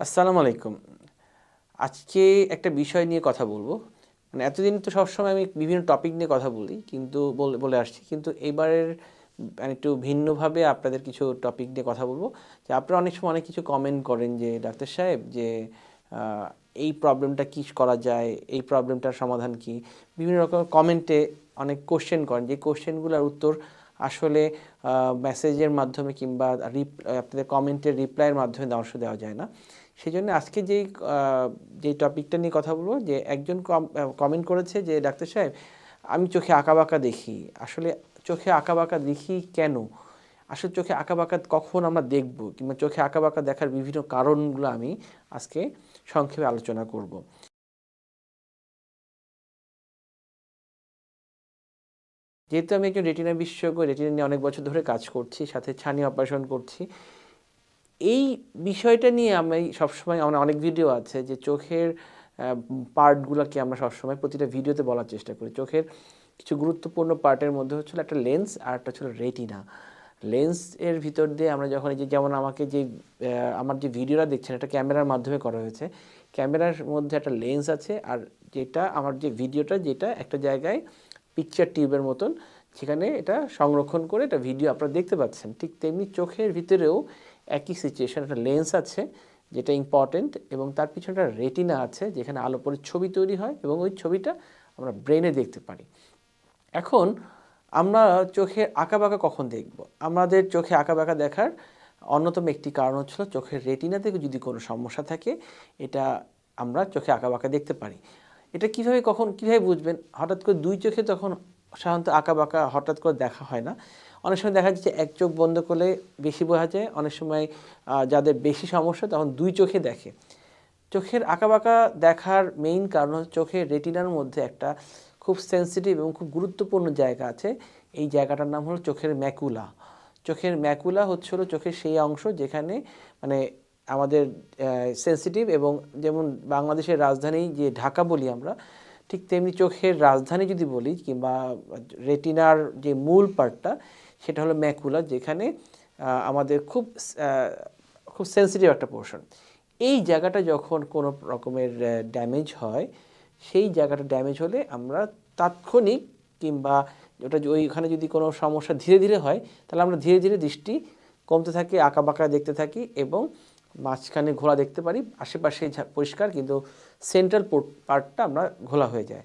আসসালামু আলাইকুম। আজকে একটা বিষয় নিয়ে কথা বলব। মানে এতদিন তো সবসময় আমি বিভিন্ন টপিক নিয়ে কথা বলি, কিন্তু বলে আসছি। কিন্তু এবারের মানে একটু ভিন্নভাবে আপনাদের কিছু টপিক নিয়ে কথা বলব। যে আপনারা অনেক সময় অনেক কিছু কমেন্ট করেন যে ডাক্তার সাহেব, যে এই প্রবলেমটা কী করা যায়, এই প্রবলেমটার সমাধান কি? বিভিন্ন রকম কমেন্টে অনেক কোশ্চেন করেন। যে কোশ্চেনগুলোর উত্তর আসলে মেসেজের মাধ্যমে কিংবা রিপ- আপনাদের কমেন্টের রিপ্লাইয়ের মাধ্যমে অবশ্য দেওয়া যায় না। সেই জন্য আজকে যেই যেই টপিকটা নিয়ে কথা বলব, যে একজন কমেন্ট করেছে যে, ডাক্তার সাহেব, আমি চোখে আঁকাবাঁকা দেখি। আসলে চোখে আঁকাবাঁকা দেখি কেন? আসলে চোখে আঁকাবাঁকা কখন আমরা দেখব? কিংবা চোখে আঁকাবাঁকা দেখার বিভিন্ন কারণগুলো আমি আজকে সংক্ষেপে আলোচনা করব। যেহেতু আমি একজন রেটিনা বিশেষজ্ঞ রেটিনা নিয়ে অনেক বছর ধরে কাজ করছি, সাথে ছানি অপারেশন করছি এই বিষয়টা নিয়ে আমি সবসময় আমার অনেক ভিডিও আছে যে চোখের পার্টগুলোকে আমরা সবসময় প্রতিটা ভিডিওতে বলার চেষ্টা করি। চোখের কিছু গুরুত্বপূর্ণ পার্টের মধ্যে হচ্ছিল একটা লেন্স আর একটা হচ্ছিল রেটিনা লেন্স এর ভিতর দিয়ে আমরা যখন এই যে যেমন আমাকে যে আমার যে ভিডিওটা দেখছেন, এটা ক্যামেরার মাধ্যমে করা হয়েছে। ক্যামেরার মধ্যে একটা লেন্স আছে আর যেটা আমার যে ভিডিওটা যেটা একটা জায়গায় পিকচার টিউবের মতন, সেখানে এটা সংরক্ষণ করে এটা ভিডিও আপনারা দেখতে পাচ্ছেন। ঠিক তেমনি চোখের ভিতরেও একই সিচুয়েশন একটা লেন্স আছে যেটা ইম্পর্টেন্ট এবং তার পিছনে একটা রেটিনা আছে যেখানে আলো পরে ছবি তৈরি হয় এবং ওই ছবিটা আমরা ব্রেনে দেখতে পারি। এখন আমরা চোখের আঁকাবাঁকা কখন দেখব? আমাদের চোখে আঁকাবাঁকা দেখার অন্যতম একটি কারণ হচ্ছিল চোখের রেটিনা থেকে যদি কোনো সমস্যা থাকে, এটা আমরা চোখে আঁকাবাঁকা দেখতে পারি। এটা কীভাবে কখন, কীভাবে বুঝবেন? হঠাৎ করে দুই চোখে তখন সাধারণত আঁকা বাঁকা হঠাৎ করে দেখা হয় না। অনেক সময় দেখা যাচ্ছে এক চোখ বন্ধ করলে বেশি বোঝা যায়, অনেক সময় যাদের বেশি সমস্যা তখন দুই চোখে দেখে। চোখের আঁকাবাঁকা দেখার মেইন কারণ হচ্ছে চোখের রেটিনার মধ্যে একটা খুব সেনসিটিভ এবং খুব গুরুত্বপূর্ণ জায়গা আছে। এই জায়গাটার নাম হলো চোখের ম্যাকুলা চোখের ম্যাকুলা হচ্ছে হলো চোখের সেই অংশ যেখানে মানে আমাদের সেনসিটিভ এবং যেমন বাংলাদেশের রাজধানী যে ঢাকা বলি আমরা ঠিক তেমনি চোখের রাজধানী যদি বলি কিংবা রেটিনার যে মূল পার্টটা, সেটা হলো ম্যাকুলা, যেখানে আমাদের খুব খুব সেন্সিটিভ একটা পোর্শন এই জায়গাটা যখন কোনো রকমের ড্যামেজ হয়, সেই জায়গাটা ড্যামেজ হলে আমরা তাৎক্ষণিক কিংবা ওটা ওইখানে যদি কোনো সমস্যা ধীরে ধীরে হয়, তাহলে আমরা ধীরে ধীরে দৃষ্টি কমতে থাকি আঁকা বাঁকা দেখতে থাকি এবং মাঝখানে ঘোলা দেখতে পারি, আশেপাশে পরিষ্কার, কিন্তু সেন্ট্রাল পার্টটা আমরা ঘোলা হয়ে যায়।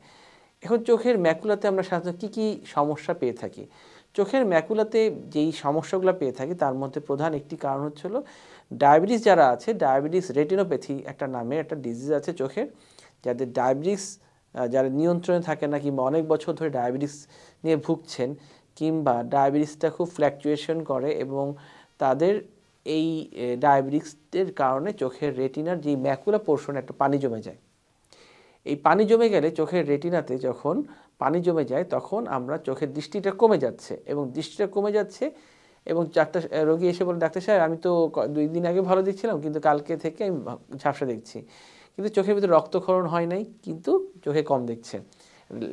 এখন চোখের ম্যাকুলাতে আমরা সাধারণত কী কী সমস্যা পেয়ে থাকি? চোখের ম্যাকুলাতে যেই সমস্যাগুলো পেয়ে থাকি, তার মধ্যে প্রধান একটি কারণ হচ্ছে হলো ডায়াবেটিস যারা আছে ডায়াবেটিস রেটিনোপ্যাথি একটা নামে একটা ডিজিজ আছে চোখের, যাদের ডায়াবেটিস যারা নিয়ন্ত্রণে থাকে না কিংবা অনেক বছর ধরে ডায়াবেটিস নিয়ে ভুগছেন, কিংবা ডায়াবেটিসটা খুব ফ্ল্যাকচুয়েশন করে এবং তাদের এই ডায়াবেটিসের কারণে চোখের রেটিনার যে ম্যাকুলা পোর্শনে একটা পানি জমে যায়। এই পানি জমে গেলে চোখের রেটিনাতে যখন পানি জমে যায়, তখন আমরা চোখের দৃষ্টিটা কমে যাচ্ছে এবং দৃষ্টিটা কমে যাচ্ছে এবং ডাক্তার রোগী এসে বলে, ডাক্তার সাহেব, আমি তো দুই দিন আগে ভালো দেখছিলাম, কিন্তু কালকে থেকে আমি ঝাপসা দেখছি। কিন্তু চোখের ভিতরে রক্তক্ষরণ হয় নাই, কিন্তু চোখে কম দেখছে।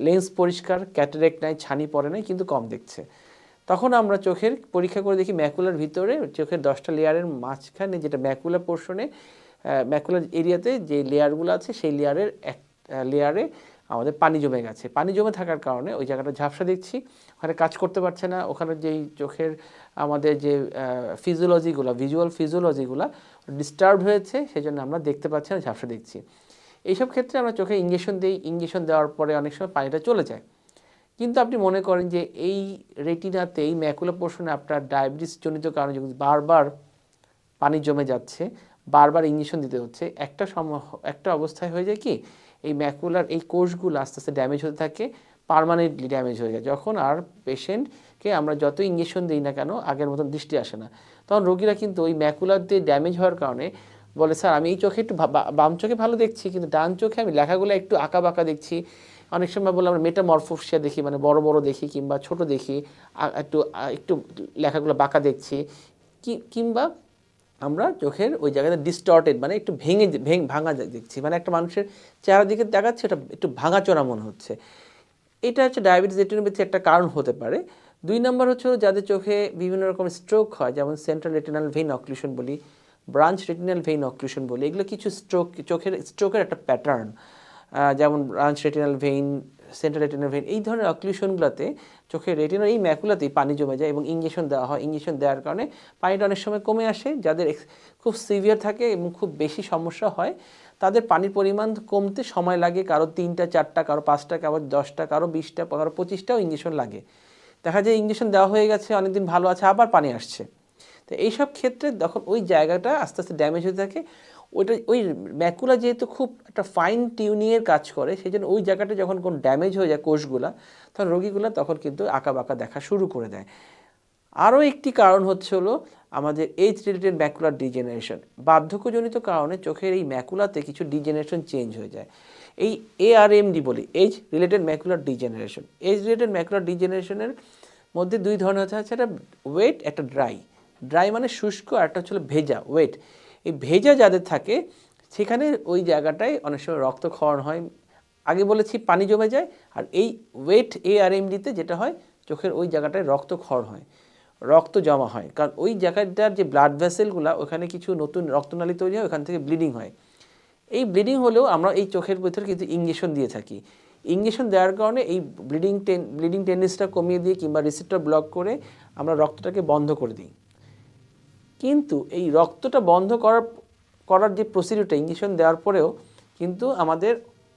লেন্স পরিষ্কার ক্যাটারেক্ট নাই, ছানি পড়ে নাই, কিন্তু কম দেখছে। তখন আমরা চোখের পরীক্ষা করে দেখি ম্যাকুলার ভিতরে, চোখের দশটা লেয়ারের মাঝখানে যেটা ম্যাকুলার পোর্শনে ম্যাকুলার এরিয়াতে যে লেয়ারগুলো আছে সেই লেয়ারের এক লেয়ারে আমাদের পানি জমে গেছে। পানি জমে থাকার কারণে ওই জায়গাটা ঝাপসা দেখছি, ওখানে কাজ করতে পারছে না। ওখানে যেই চোখের আমাদের যে ফিজিওলজিগুলো ভিজুয়াল ফিজিওলজিগুলো ডিস্টার্ব হয়েছে সেই জন্য আমরা দেখতে পাচ্ছি না, ঝাপসা দেখছি। এইসব ক্ষেত্রে আমরা চোখে ইঞ্জেকশন দিই। ইঞ্জেকশন দেওয়ার পরে অনেক সময় পানিটা চলে যায়। কিন্তু আপনি মনে করেন যে এই রেটিনাতে, এই ম্যাকুলা পোর্শনে আপনার ডায়াবেটিস জনিত কারণে যদি বারবার পানি জমে যাচ্ছে, বারবার ইঞ্জেকশন দিতে হচ্ছে, একটা সম একটা অবস্থায় হয়ে যায় কি, এই ম্যাকুলার, এই কোষগুলো আস্তে আস্তে ড্যামেজ হতে থাকে, পার্মানেন্টলি ড্যামেজ হয়ে যায়। যখন আর পেশেন্টকে আমরা যত ইঞ্জেকশন দিই না কেন, আগের মতন দৃষ্টি আসে না। তখন রোগীরা কিন্তু ওই ম্যাকুলার দিয়ে ড্যামেজ হওয়ার কারণে বলে, স্যার, আমি এই চোখে একটু বাম চোখে ভালো দেখছি, কিন্তু ডান চোখে আমি লেখাগুলো একটু আঁকা বাঁকা দেখছি। অনেক সময় বলে আমরা মেটামরফোসিয়া দেখি মানে বড় বড় দেখি কিংবা ছোট দেখি একটু একটু লেখাগুলো বাঁকা দেখছি, কি, কিংবা আমরা চোখের ওই জায়গাতে ডিস্টর্টেড মানে একটু ভেঙে, ভেঙ, ভাঙা দেখছি মানে একটা মানুষের চেহারা দিকে দেখাচ্ছে ওটা একটু ভাঙা চোরা মনে হচ্ছে। এটা হচ্ছে ডায়াবেটিস রেটিনোপ্যাথি একটা কারণ হতে পারে। দুই নম্বর হচ্ছে যাদের চোখে বিভিন্ন রকম স্ট্রোক হয়, যেমন সেন্ট্রাল রেটিনাল ভেইন অক্লুশন বলি ব্রাঞ্চ রেটিনাল ভেইন অক্লুশন বলি, এগুলো কিছু স্ট্রোক চোখের স্ট্রোকের একটা প্যাটার্ন যেমন branch retinal vein, central retinal vein, এই ধরনের অক্লুশনগুলোতে চোখের রেটিনার এই ম্যাকুলাতেই পানি জমে যায় এবং ইঞ্জেকশন দেওয়া হয়। ইঞ্জেকশন দেওয়ার কারণে পানিটা অনেক সময় কমে আসে। যাদের খুব সিভিয়ার থাকে এবং খুব বেশি সমস্যা হয়, তাদের পানির পরিমাণ কমতে সময় লাগে। কারও তিনটা, চারটা, কারও পাঁচটা কারও দশটা, কারও বিশটা, কারও পঁচিশটাও ইঞ্জেকশন লাগে। দেখা যায় ইঞ্জেকশন দেওয়া হয়ে গেছে, অনেকদিন ভালো আছে, আবার পানি আসছে। তো এইসব ক্ষেত্রে তখন ওই জায়গাটা আস্তে আস্তে ড্যামেজ হতে থাকে। ওইটা, ওই ম্যাকুলা যেহেতু খুব একটা ফাইন টিউনিংয়ের কাজ করে সেই জন্য ওই জায়গাটা যখন কোন ড্যামেজ হয়ে যায় কোষগুলা, তখন রোগীগুলো তখন কিন্তু আঁকা বাঁকা দেখা শুরু করে দেয়। আরও একটি কারণ হচ্ছে হলো আমাদের এজ রিলেটেড ম্যাকুলার ডিজেনারেশন বার্ধক্যজনিত কারণে চোখের এই ম্যাকুলাতে কিছু ডিজেনারেশন চেঞ্জ হয়ে যায়। এই এআরএমডি বলি age related macular degeneration age related macular ডিজেনারেশনের মধ্যে দুই ধরনের হচ্ছে, একটা ওয়েট একটা ড্রাই ড্রাই মানে শুষ্ক, আর একটা হচ্ছে ভেজা ওয়েট এই ভেজা যাদের থাকে, সেখানে ওই জায়গাটায় অনেক সময় রক্তক্ষরণ হয়। আগে বলেছি পানি জমে যায়, আর এই ওয়েট এ আর এমডিতে যেটা হয়, চোখের ওই জায়গাটায় রক্তক্ষরণ হয়, রক্ত জমা হয়। কারণ ওই জায়গাটার যে ব্লাড ভেসেলগুলো ওখানে কিছু নতুন রক্তনালী তৈরি হয়, ওখান থেকে ব্লিডিং হয়। এই ব্লিডিং হলেও আমরা এই চোখের ভিতরে কিন্তু ইঞ্জেকশন দিয়ে থাকি। ইঞ্জেকশন দেওয়ার কারণে এই ব্লিডিং টেন ব্লিডিং টেন্ডেন্সিটা কমিয়ে দিয়ে কিংবা রিসিপ্টর ব্লক করে আমরা রক্তটাকে বন্ধ করে দিই। কিন্তু এই রক্তটা বন্ধ করার করার যে প্রসিডিউরটা ইঞ্জেকশন দেওয়ার পরেও কিন্তু আমাদের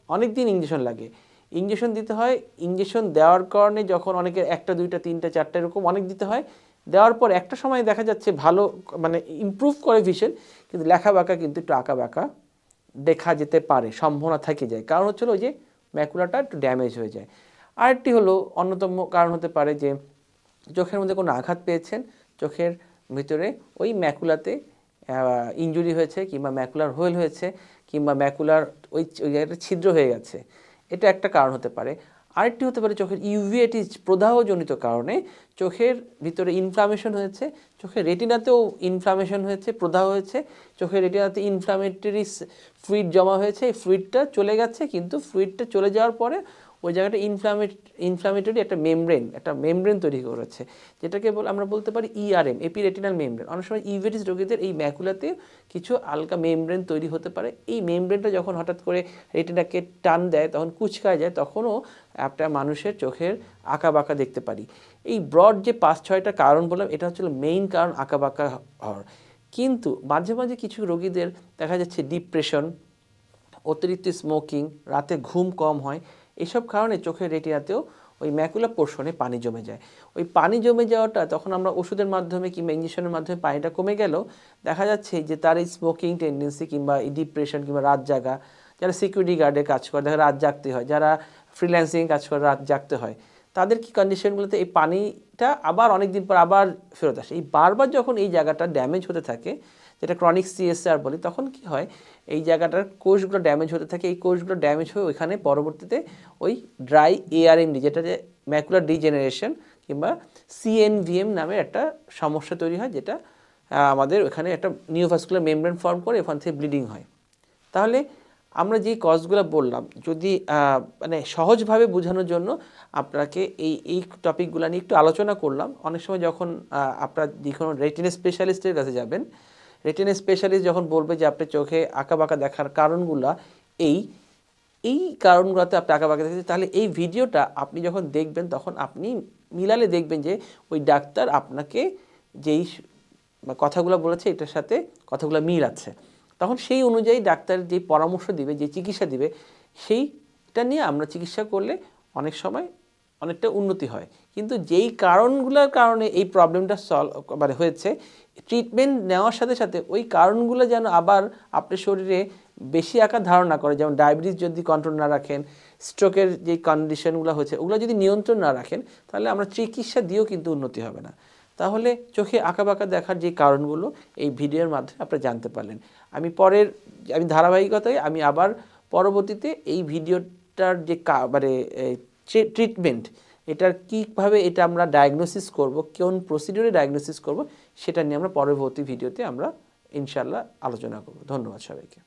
অনেক দিন ইঞ্জেকশন লাগে। ইঞ্জেকশন দিতে হয় ইঞ্জেকশন দেওয়ার কারণে যখন অনেকের একটা, দুইটা, তিনটা, চারটা এরকম অনেক দিতে হয়, দেওয়ার পর একটা সময় দেখা যাচ্ছে ভালো মানে ইমপ্রুভ করে ভিশন কিন্তু লেখা বাঁকা কিন্তু একটু আঁকা বাঁকা দেখা যেতে পারে, সম্ভাবনা থেকে যায়। কারণ হচ্ছে হলো ওই যে ম্যাকুলাটা একটু ড্যামেজ হয়ে যায়। আরেকটি হলো অন্যতম কারণ হতে পারে যে চোখের মধ্যে কোনো আঘাত পেয়েছেন, চোখের ভিতরে ওই ম্যাকুলাতে ইনজুরি হয়েছে কিংবা ম্যাকুলার হোয়েল হয়েছে কিংবা ম্যাকুলার ওই ওই জায়গাটা ছিদ্র হয়ে গেছে। এটা একটা কারণ হতে পারে। আরেকটি হতে পারে চোখের ইউভিএটিস প্রদাহজনিত কারণে চোখের ভিতরে ইনফ্লামেশন হয়েছে, চোখের রেটিনাতেও ইনফ্লামেশন হয়েছে, প্রদাহ হয়েছে, চোখের রেটিনাতে ইনফ্লামেটরি ফ্লুইড জমা হয়েছে, এই ফ্লুইডটা চলে গেছে, কিন্তু ফ্লুইডটা চলে যাওয়ার পরে ওই জায়গাটা ইনফ্লামেট ইনফ্লামেটরি একটা মেমব্রেন একটা মেমব্রেন তৈরি করেছে। যেটাকে বল, আমরা বলতে পারি E ইআরএম এপিরেটিনাল মেমব্রেন অনেক সময় ইউভেটিস রোগীদের এই ম্যাকুলাতে কিছু আলকা মেমব্রেন তৈরি হতে পারে। এই মেমব্রেনটা যখন হঠাৎ করে রেটিনাকে টান দেয়, তখন কুচকায় যায়, তখনও একটা মানুষের চোখের আঁকা বাঁকা দেখতে পারি। এই ব্রড যে পাঁচ, ছয়টা কারণ বললাম, এটা হচ্ছে মেইন কারণ আঁকা বাঁকা হওয়ার। কিন্তু মাঝে মাঝে কিছু রোগীদের দেখা যাচ্ছে ডিপ্রেশন অতিরিক্ত স্মোকিং রাতে ঘুম কম হয় এসব কারণে চোখের রেটিনাতেও ওই ম্যাকুলা পোর্শনে পানি জমে যায়। ওই পানি জমে যাওয়াটা তখন আমরা ওষুধের মাধ্যমে কিংবা ইঞ্জেকশনের মাধ্যমে পানিটা কমে গেলেও দেখা যাচ্ছে যে তার এই স্মোকিং টেন্ডেন্সি কিংবা এই ডিপ্রেশন কিংবা রাত জাগা, যারা সিকিউরিটি গার্ডে কাজ করে, দেখা রাত জাগতে হয়, যারা ফ্রিল্যান্সিং কাজ করে, রাত জাগতে হয়, তাদের কি কন্ডিশনগুলোতে এই পানিটা আবার অনেক দিন পর আবার ফেরত আসে? এই বারবার যখন এই জায়গাটা ড্যামেজ হতে থাকে যেটা ক্রনিক সিএসআর বলি, তখন কি হয়, এই জায়গাটার কোষগুলো ড্যামেজ হতে থাকে, এই কোষগুলো ড্যামেজ হয়ে ওইখানে পরবর্তীতে ওই ড্রাই এআরএমডি যেটা যে ম্যাকুলার ডিজেনারেশন কিংবা সিএনভিএম নামে একটা সমস্যা তৈরি হয়, যেটা আমাদের ওখানে একটা নিউভাস্কুলার মেমব্রেন ফর্ম করে ওখান থেকে ব্লিডিং হয়। তাহলে আমরা যেই কজগুলো বললাম, যদি মানে সহজভাবে বোঝানোর জন্য আপনাকে এই এই টপিকগুলো নিয়ে একটু আলোচনা করলাম, অনেক সময় যখন আপনার যে কোনো রেটিনা স্পেশালিস্টের কাছে যাবেন রেটিনা স্পেশালিস্ট যখন বলবে যে আপনি চোখে আঁকা বাঁকা দেখার কারণগুলো এই এই কারণগুলোতে আপনি আঁকা বাঁকা দেখেছেন, তাহলে এই ভিডিওটা আপনি যখন দেখবেন তখন আপনি মিলালে দেখবেন যে ওই ডাক্তার আপনাকে যেই কথাগুলো বলেছে এটার সাথে কথাগুলো মিল আছে তখন সেই অনুযায়ী ডাক্তার যে পরামর্শ দিবে, যে চিকিৎসা দিবে, সেইটা নিয়ে আমরা চিকিৎসা করলে অনেক সময় অনেকটা উন্নতি হয়। কিন্তু যেই কারণগুলোর কারণে এই প্রবলেমটা সলভ মানে হয়েছে ট্রিটমেন্ট নেওয়ার সাথে সাথে ওই কারণগুলো যেন আবার আপনার শরীরে বেশি আকার ধারণ করে, যেমন ডায়াবেটিস যদি কন্ট্রোল না রাখেন স্ট্রোকের যে কন্ডিশনগুলো হয়েছে, ওগুলো যদি নিয়ন্ত্রণ না রাখেন, তাহলে আমরা চিকিৎসা দিয়েও কিন্তু উন্নতি হবে না। তাহলে চোখে আঁকাবাঁকা দেখার যে কারণগুলো, এই ভিডিওর মাধ্যমে আপনারা জানতে পারলেন। আমি পরের, আমি ধারাবাহিকতায় আমি আবার পরবর্তীতে এই ভিডিওটার যে মানে ট্রিটমেন্ট, এটার কীভাবে এটা আমরা ডায়াগনোসিস করব, কোন প্রসিডিওরে ডায়াগনোসিস করব, সেটা নিয়ে আমরা পরবর্তী ভিডিওতে আমরা ইনশাল্লাহ আলোচনা করব। ধন্যবাদ সবাইকে।